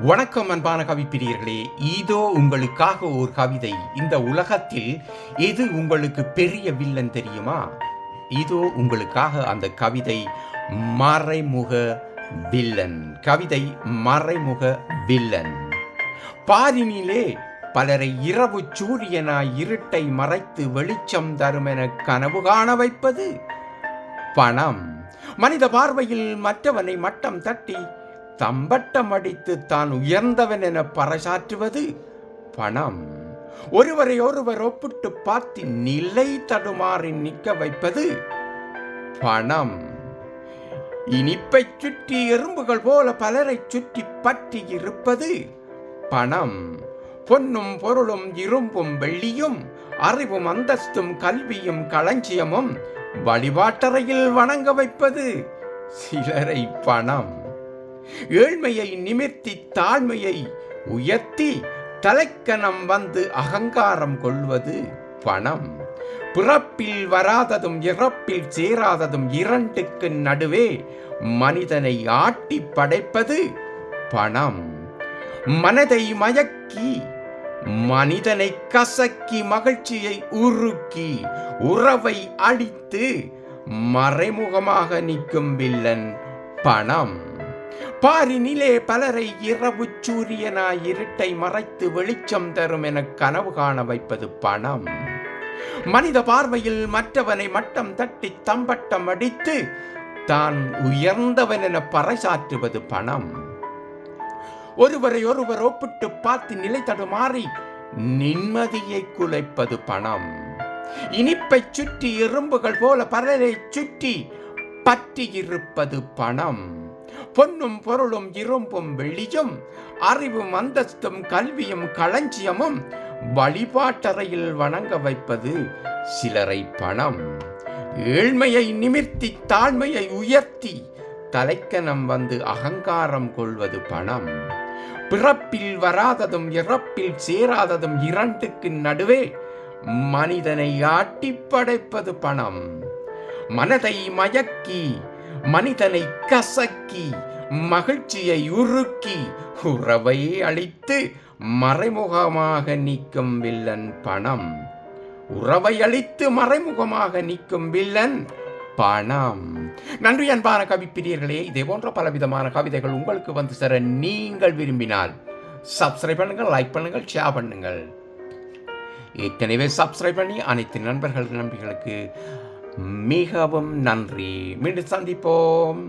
வணக்கம் அன்பான கவிப்பிரியர்களே இதோ உங்களுக்காக ஒரு கவிதை. இந்த உலகத்தில் எது உங்களுக்கு பெரிய வில்லன் தெரியுமா? இதோ உங்களுக்காக அந்த கவிதை மறைமுக வில்லன். கவிதை மறைமுக வில்லன். பாரினிலே பலரை இரவு சூரியனாய் இருட்டை மறைத்து வெளிச்சம் தருமென கனவு காண வைப்பது பணம். மனித பார்வையில் மற்றவனை மட்டம் தட்டி தம்பட்டம் அடித்து தான் உயர்ந்தவன் என பறைசாற்றுவது பணம். ஒருவரை ஒருவர் ஒப்பிட்டு பார்த்து நிலை தடுமாறி நிற்க வைப்பது பணம். இனிப்பைச் சுற்றி எறும்புகள் போல பலரைச் சுற்றி பற்றி இருப்பது பணம். பொன்னும் பொருளும் இரும்பும் வெள்ளியும் அறிவும் அந்தஸ்தும் கல்வியும் களஞ்சியமும் வழிபாட்டறையில் வணங்க வைப்பது சிலரை பணம். ஏழ்மையை நிமிர்த்தி தாழ்மையை உயர்த்தி தலைக்கணம் வந்து அகங்காரம் கொள்வது பணம். பிறப்பில் வராததும் இறப்பில் சேராததும் இரண்டுக்கு நடுவே மனிதனை ஆட்டி படைப்பது பணம். மனதை மயக்கி மனிதனை கசக்கி மகிழ்ச்சியை உருக்கி உறவை அழித்து மறைமுகமாக நிற்கும் வில்லன் பணம். பாரினிலே பலரை இரவு சூரியனாய் இருட்டை மறைத்து வெளிச்சம் தரும் என கனவு காண வைப்பது பணம். மனித பார்வையில் மற்றவனை மட்டம் தட்டி தம்பட்டம் அடித்து தான் உயர்ந்தவன் என பறைசாற்றுவது பணம். ஒருவரை ஒருவர் ஒப்பிட்டு பார்த்து நிலை தடுமாறி நிம்மதியை குலைப்பது பணம். இனிப்பை சுற்றி எறும்புகள் போல பலரை சுற்றி பற்றி இருப்பது பணம். பொன்னும் பொருளும் இரும்பும் வெள்ளியும் அறிவும் அந்தஸ்தும் கல்வியும் களஞ்சியமும் வழிபாட்டறையில் வணங்க வைப்பது சிலரை பணம். ஏழ்மையை நிமிர்த்தி தாழ்மையை உயர்த்தி தலைக்கனம் வந்து அகங்காரம் கொள்வது பணம். பிறப்பில் வராததும் இறப்பில் சேராததும் இரண்டுக்கு நடுவே மனிதனை ஆட்டி படைப்பது பணம். மனதை மயக்கி மனிதனை கசக்கி மகிழ்ச்சியை உருக்கி உறவை அழித்து மறைமுகமாக நீக்கும் வில்லன் பணம். உறவை அழித்து மறைமுகமாக நீக்கும் வில்லன் பணம். நன்றி அன்பான கவிப்பிரியர்களே இதே போன்ற பலவிதமான கவிதைகள் உங்களுக்கு வந்து சேர நீங்கள் விரும்பினால் சப்ஸ்கிரைப் பண்ணுங்கள் லைக் பண்ணுங்கள் ஷேர் பண்ணுங்கள். ஏற்கனவே சப்ஸ்கிரைப் பண்ணி அனைத்து நண்பர்கள் நம்பிகளுக்கு மிகவும் நன்றி. மீண்டும் சந்திப்போம்.